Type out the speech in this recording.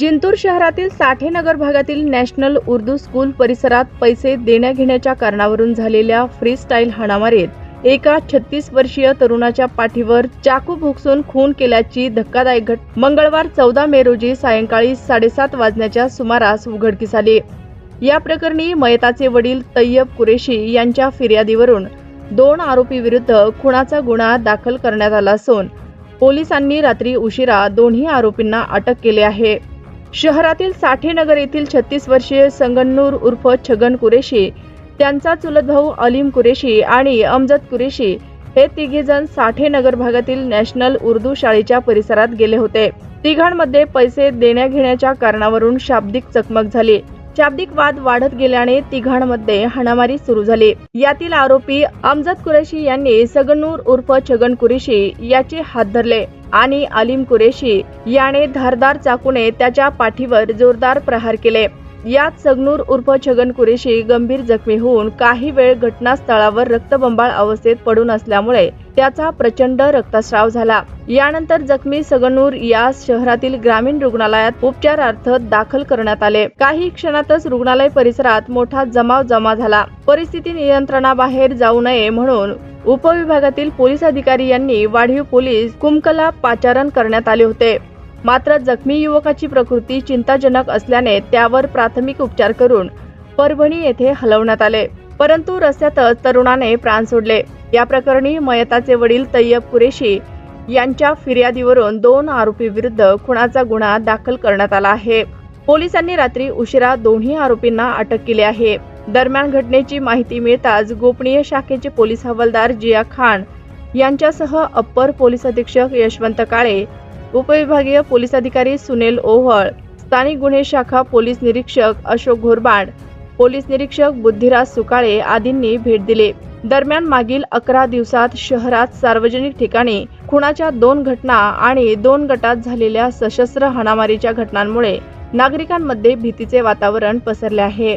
जिंतूर शहरातील साठेनगर भागातील national Urdu school परिसरात पैसे देण्याघेण्याच्या कारणावरून झालेल्या फ्री स्टाईल हाणामारीत एका छत्तीस वर्षीय तरुणाच्या पाठीवर चाकू भोगसून खून केल्याची धक्कादायक घट मंगळवार चौदा मे रोजी सायंकाळी साडेसात वाजण्याच्या सुमारास उघडकीस आली. या प्रकरणी मयताचे वडील तय्यब कुरेशी यांच्या फिर्यादीवरून दोन आरोपी विरुद्ध खुनाचा गुन्हा दाखल करण्यात आला असून पोलिसांनी रात्री उशिरा दोन्ही आरोपींना अटक केली आहे. शहरातील साठेनगर येथील छत्तीस वर्षीय संगन्नूर उर्फ छगन कुरेशी त्यांचा चुलत भाऊ अलीम कुरेशी आणि अमजद कुरेशी हे तिघेजण साठेनगर भागातील नॅशनल उर्दू शाळेच्या परिसरात गेले होते. तिघांमध्ये पैसे देण्याघेण्याच्या कारणावरून शाब्दिक चकमक झाली. शाब्दिक वाद वाढत गेल्याने तिघांमध्ये हाणामारी सुरू झाली. यातील आरोपी अमजद कुरेशी यांनी सगनूर उर्फ छगन कुरेशी याचे हात धरले. आणि अलीम कुरेशी याने धारदार चाकूने त्याच्या पाठीवर जोरदार प्रहार केले. यात सगनूर उर्फ छगन कुरेशी गंभीर जखमी होऊन काही वेळ घटनास्थळावर रक्तबंबाळ अवस्थेत पडून असल्यामुळे त्याचा प्रचंड रक्तस्राव झाला. यानंतर जखमी सगनूर या शहरातील ग्रामीण रुग्णालयात उपचारार्थ दाखल करण्यात आले. काही क्षणातच रुग्णालय परिसरात मोठा जमाव जमा झाला. परिस्थिती नियंत्रणाबाहेर जाऊ नये म्हणून उपविभागातील पोलीस अधिकारी यांनी वाढीव पोलीस कुमकला पाचारण करण्यात आले होते. मात्र जखमी युवकाची प्रकृती चिंताजनक असल्याने त्यावर प्राथमिक उपचार करून परभणी येथे हलवण्यात आले. परंतु रस्त्यातच तरुणाने प्राण सोडले. या प्रकरणी मयताचे वडील तय्यब कुरेशी यांच्या फिर्यादीवरून दोन आरोपी विरुद्ध खुनाचा गुन्हा दाखल करण्यात आला आहे. पोलिसांनी रात्री उशिरा दोन्ही आरोपींना अटक केली आहे. दरम्यान घटनेची माहिती मिळताच गोपनीय शाखेचे पोलीस हवालदार जिया खान यांच्यासह अप्पर पोलीस अधीक्षक यशवंत काळे उपविभागीय पोलीस अधिकारी सुनील ओव्हळ स्थानिक गुन्हे शाखा पोलीस निरीक्षक अशोक घोरबाड पोलीस निरीक्षक बुद्धिराज सुकाळे आदींनी भेट दिली. दरम्यान मागील अकरा दिवसात शहरात सार्वजनिक ठिकाणी खुनाच्या दोन घटना आणि दोन गटात झालेल्या सशस्त्र हाणामारीच्या घटनांमुळे नागरिकांमध्ये भीतीचे वातावरण पसरले आहे.